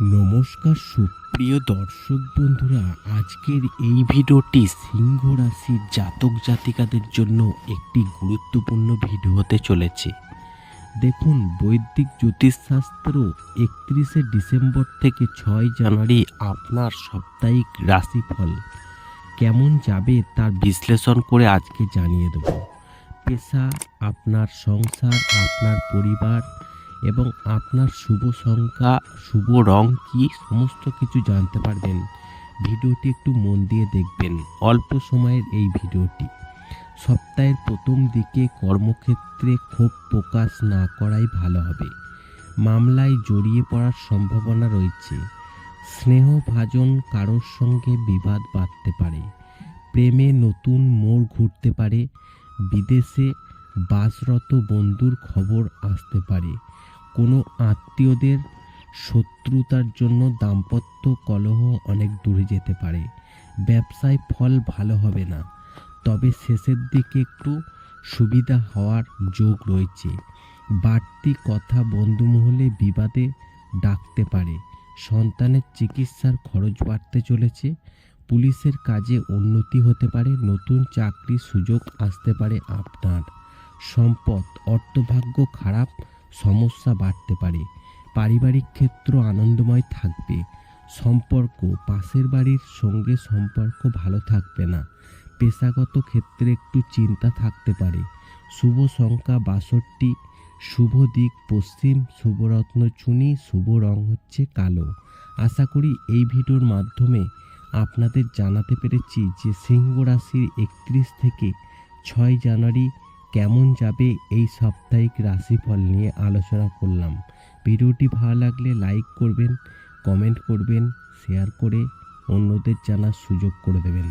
নমস্কার সুপ্রিয় দর্শক বন্ধুরা, আজকের এই ভিডিওটি সিংহ রাশির জাতক জাতিকাদের জন্য একটি গুরুত্বপূর্ণ ভিডিও হতে চলেছে। দেখুন, বৈদিক জ্যোতিষশাস্ত্র একত্রিশে ডিসেম্বর থেকে ছয় জানুয়ারি আপনার সাপ্তাহিক রাশিফল। কেমন যাবে তার বিশ্লেষণ করে আজকে জানিয়ে দেব। পেশা, আপনার সংসার, আপনার পরিবার এবং আপনার শুভ সংখ্যা, শুভ রং কি সমস্ত কিছু জানতে পারবেন। ভিডিওটি একটু মন দিয়ে দেখবেন, অল্প সময়ের এই ভিডিওটি। সপ্তাহের প্রথম দিকে কর্মক্ষেত্রে ক্ষোভ প্রকাশ না করাই ভালো হবে। মামলায় জড়িয়ে পড়ার সম্ভাবনা রয়েছে। স্নেহভাজন কারোর সঙ্গে বিবাদ বাড়তে পারে। প্রেমে নতুন মোড় ঘুরতে পারে। বিদেশে বাসরত বন্ধুর খবর আসতে পারে। কোনো আত্মীয়দের শত্রুতার জন্য দাম্পত্য কলহ অনেক দূরে যেতে পারে। ব্যবসায় ফল ভালো হবে না। তবে শেষের দিকে একটু সুবিধা হওয়ার যোগ রয়েছে। বাড়তি কথা বন্ধুমহলে বিবাদে ডাকতে পারে। সন্তানের চিকিৎসার খরচ বাড়তে চলেছে। পুলিশের কাজে উন্নতি হতে পারে। নতুন চাকরির সুযোগ আসতে পারে আপনার। সম্পদ, অর্থভাগ্য খারাপ। সমস্যা বাড়তে পারে। পারিবারিক ক্ষেত্র আনন্দময় থাকবে। সম্পর্ক, পাশের বাড়ির সঙ্গে সম্পর্ক ভালো থাকবে না। পেশাগত ক্ষেত্রে একটু চিন্তা থাকতে পারে। শুভ সংখ্যা বাষট্টি, শুভ দিক পশ্চিম, শুভরত্ন চুনি, শুভ রং হচ্ছে কালো। আশা করি এই ভিডিওর মাধ্যমে আপনাদের জানাতে পেরেছি যে সিংহ রাশির একত্রিশ থেকে ছয় জানুয়ারি কেমন যাবে এই সাপ্তাহিক রাশিফল নিয়ে আলোচনা করলাম। ভিডিওটি ভালো লাগলে লাইক করবেন, কমেন্ট করবেন, শেয়ার করে অন্যদের জানার সুযোগ করে দেবেন।